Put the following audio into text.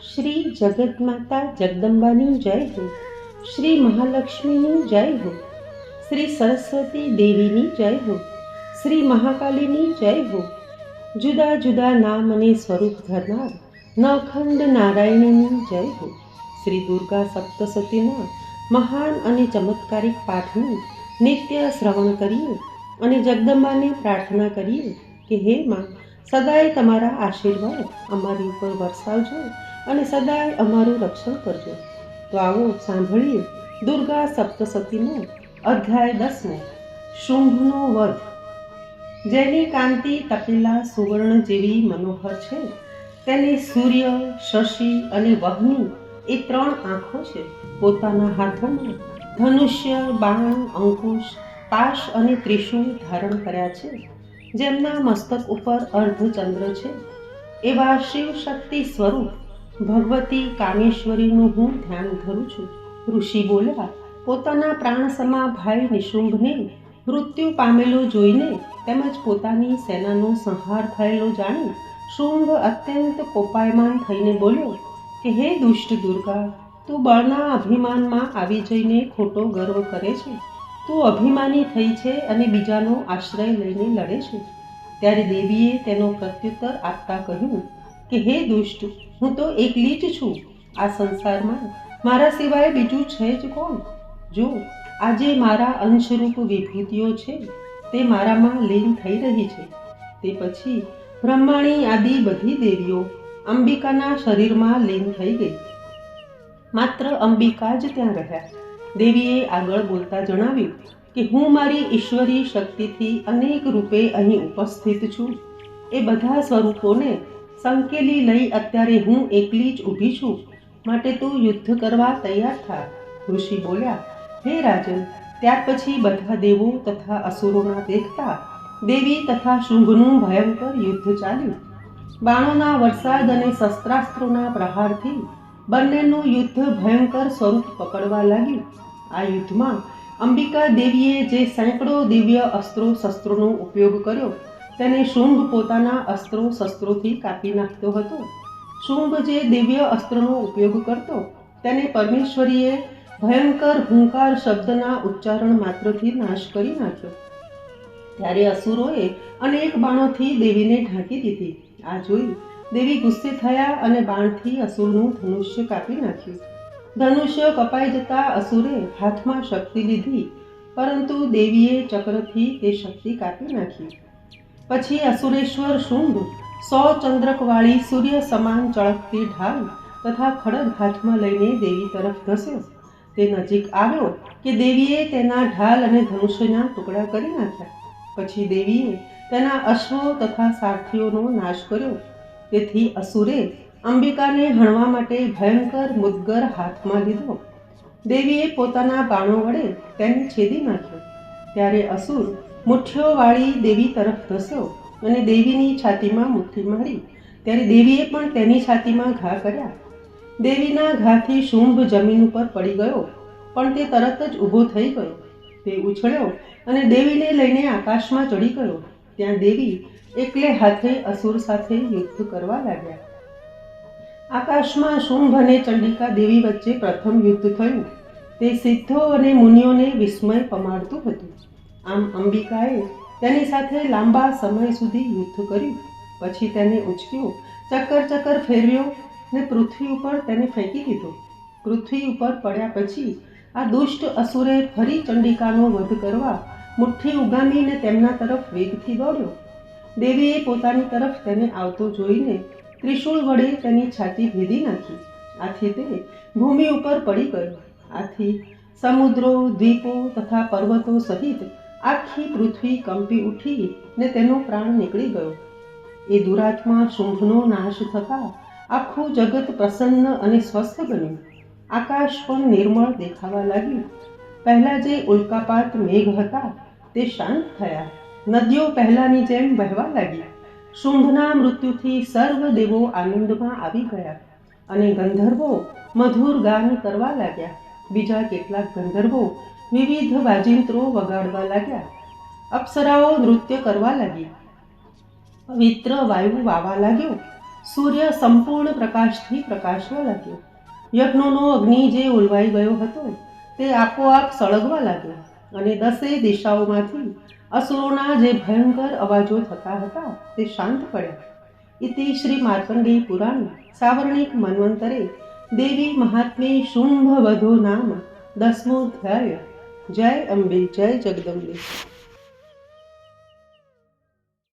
શ્રી જગતમાતા જગદંબાની જય હો. શ્રી મહાલક્ષ્મીની જય હો. શ્રી સરસ્વતી દેવીની જય હો. શ્રી મહાકાલીની જય હો. જુદા જુદા નામ અને સ્વરૂપ ધરનાર નખંડ નારાયણની જય હો. શ્રી દુર્ગા સપ્તસતીના મહાન અને ચમત્કારિક પાઠનું નિત્ય શ્રવણ કરીએ અને જગદંબાને પ્રાર્થના કરીએ કે હે માં, સદાય તમારા આશીર્વાદ અમારી ઉપર વરસાવજો અને સદાય અમારું રક્ષણ કરજો. તો આવો સાંભળીએ દુર્ગા સપ્તસતીનો અધ્યાય દસમો. શુંભનો વધ. જેની કાંતિ તપેલા સુવર્ણ જેવી મનોહર છે. તેની સૂર્ય, શશી અને વહની એ ત્રણ આંખો છે. પોતાના હાથોમાં ધનુષ્ય, બાણ, અંકુશ, પાશ અને ત્રિશુળ ધારણ કર્યા છે. જેમના મસ્તક ઉપર અર્ધચંદ્ર છે. એવા શિવ શક્તિ સ્વરૂપ ભગવતી કામેશ્વરીનું હું ધ્યાન ધરું છું. ઋષિ બોલ્યા, પોતાના પ્રાણસમા ભાઈ નિશુંભને, મૃત્યુ પામેલો જોઈને તેમજ પોતાની સેનાનો સંહાર થયેલો જાણી શુંભ અત્યંત કોપાયમાન થઈને બોલ્યો, કે હે દુષ્ટ દુર્ગા, તું બળના અભિમાનમાં આવી જઈને ખોટો ગર્વ કરે છે. તું અભિમાની થઈ છે અને બીજાનો આશ્રય લઈને લડે છે. ત્યારે દેવીએ તેનો પ્રત્યુત્તર આપતા કહ્યું કે, હે દુષ્ટ, હું તો એકલી જ છું. આ સંસારમાં મારા સિવાય બીજું છે જ કોણ? જો, આજે મારા અંશરૂપ વિભૂતિઓ છે, તે મારામાં લીન થઈ રહી છે. તે પછી બ્રહ્માણી આદિ બધી દેવીઓ અંબિકાના શરીરમાં લીન થઈ ગઈ. માત્ર અંબિકા જ ત્યાં રહ્યા. દેવીએ આગળ બોલતા જણાવ્યું કે, હું મારી ઈશ્વરી શક્તિથી અનેક રૂપે અહીં ઉપસ્થિત છું. એ બધા સ્વરૂપોને સંકેલી લઈ અત્યારે હું એકલી જ ઊભી છું. માટે તું યુદ્ધ કરવા તૈયાર થા. ઋષિ બોલ્યા, હે રાજન, ત્યાર પછી બધા દેવો તથા અસુરોના દેખતા દેવી તથા શુંભનું ભયંકર યુદ્ધ ચાલ્યું. બાણોના વરસાદ અને શસ્ત્રાસ્ત્રોના પ્રહારથી બંનેનું યુદ્ધ ભયંકર સ્વરૂપ પકડવા લાગ્યું. આ યુદ્ધમાં અંબિકા દેવીએ જે સેંકડો દિવ્ય અસ્ત્રો શસ્ત્રોનો ઉપયોગ કર્યો તેને શુંભ પોતાના અસ્ત્રો શસ્ત્રોથી કાપી નાખતો હતો. શુંભ જે દિવ્ય અસ્ત્રનો ઉપયોગ કરતો, તેને પરમેશ્વરીએ ભયંકર હુંકાર શબ્દના ઉચ્ચારણ માત્રથી નાશ કરી નાખ્યો. ત્યારે અસુરોએ અનેક બાણોથી દેવીને ઢાંકી દીધી. આ જોઈ દેવી ગુસ્સે થયા અને બાણથી અસુરનું ધનુષ્ય કાપી નાખ્યું. ધનુષ્ય કપાઈ જતા અસુરે હાથમાં શક્તિ લીધી, પરંતુ દેવીએ ચક્રથી તે શક્તિ કાપી નાખી. પછી અસુરેશ્વર શુંભ સો ચંદ્રકવાળી સૂર્ય સમાન ચળકતી ઢાલ તથા ખડગ હાથમાં લઈને દેવી તરફ ધસ્યો. તે નજીક આવ્યો કે દેવીએ તેના ઢાલ અને ધનુષ્યના ટુકડા કરી નાખ્યા. પછી દેવીએ તેના અશ્વો તથા સારથીઓનો નાશ કર્યો. તેથી અસુરે અંબિકાને હણવા માટે ભયંકર મુદગર હાથમાં લીધો. દેવીએ પોતાના બાણો વડે તેને છેદી નાખ્યો. ત્યારે અસુર મુઠ્ઠીઓવાળી દેવી તરફ ધસ્યો અને દેવીની છાતીમાં મુઠ્ઠી મારી. ત્યારે દેવીએ પણ તેની છાતીમાં ઘા કર્યા. દેવીના ઘાથી શુંભ જમીન ઉપર પડી ગયો, પણ તે તરત જ ઊભો થઈ ગયો. તે ઉછળ્યો અને દેવીને લઈને આકાશમાં ચડી ગયો. ત્યાં દેવી એકલે હાથે અસુર સાથે યુદ્ધ કરવા લાગ્યા. આકાશમાં શુંભ અને ચંડિકા દેવી વચ્ચે પ્રથમ યુદ્ધ થયું. તે સિદ્ધો અને મુનિઓને વિસ્મય પમાડતું હતું. આમ અંબિકાએ તેની સાથે લાંબા સમય સુધી યુદ્ધ કર્યું. પછી તેને ઉચક્યો, ચક્કર ચક્કર ફેરવ્યો ને પૃથ્વી ઉપર તેને ફેંકી દીધો. પૃથ્વી ઉપર પડ્યા પછી આ દુષ્ટ અસુરે ફરી ચંડિકાનો વધ કરવા મુઠ્ઠી ઉગામીને તેમના તરફ વેગથી દોડ્યો. દેવીએ પોતાની તરફ તેને આવતો જોઈને ત્રિશૂળ વડે તેની છાતી ભેદી નાખી. આથી તે ભૂમિ ઉપર પડી ગયો. આથી સમુદ્રો, દ્વીપો તથા પર્વતો સહિત આખી પૃથ્વી કંપી ઉઠી ને તેનો પ્રાણ નીકળી ગયો. એ દુરાત્મા શુંભનો નાશ થતા આખું જગત પ્રસન્ન અને સ્વસ્થ બન્યું. આકાશ પણ નિર્મળ દેખાવા લાગ્યું. પહેલા જે ઉલ્કાપાત મેઘ હતા તે શાંત થયા. નદીઓ પહેલાની જેમ વહેવા લાગી. શુંભના મૃત્યુથી સર્વ દેવો આનંદમાં આવી ગયા અને ગંધર્વો મધુર ગાન કરવા લાગ્યા. બીજા કેટલાક ગંધર્વો વિવિધ વાજિંત્રો વગાડવા લાગ્યા. અપ્સરાઓ નૃત્ય કરવા લાગી. પવિત્ર વાયુ વાવા લાગ્યો. સૂર્ય સંપૂર્ણ પ્રકાશથી પ્રકાશવા લાગ્યો. યજ્ઞોનો અગ્નિ જે ઉલવાઈ ગયો હતો, તે આપોઆપ સળગવા લાગ્યો અને દસે દિશાઓમાંથી અસુરોના જે ભયંકર અવાજો થતા હતા, તે શાંત પડ્યા. ઇતિ શ્રી માર્કંડેય પુરાણ સાવર્ણિક મન્વંતરે દેવી મહાત્મે શુંભ વધો નામ દસમોધ્યાય જય અંબે જય જગદંબે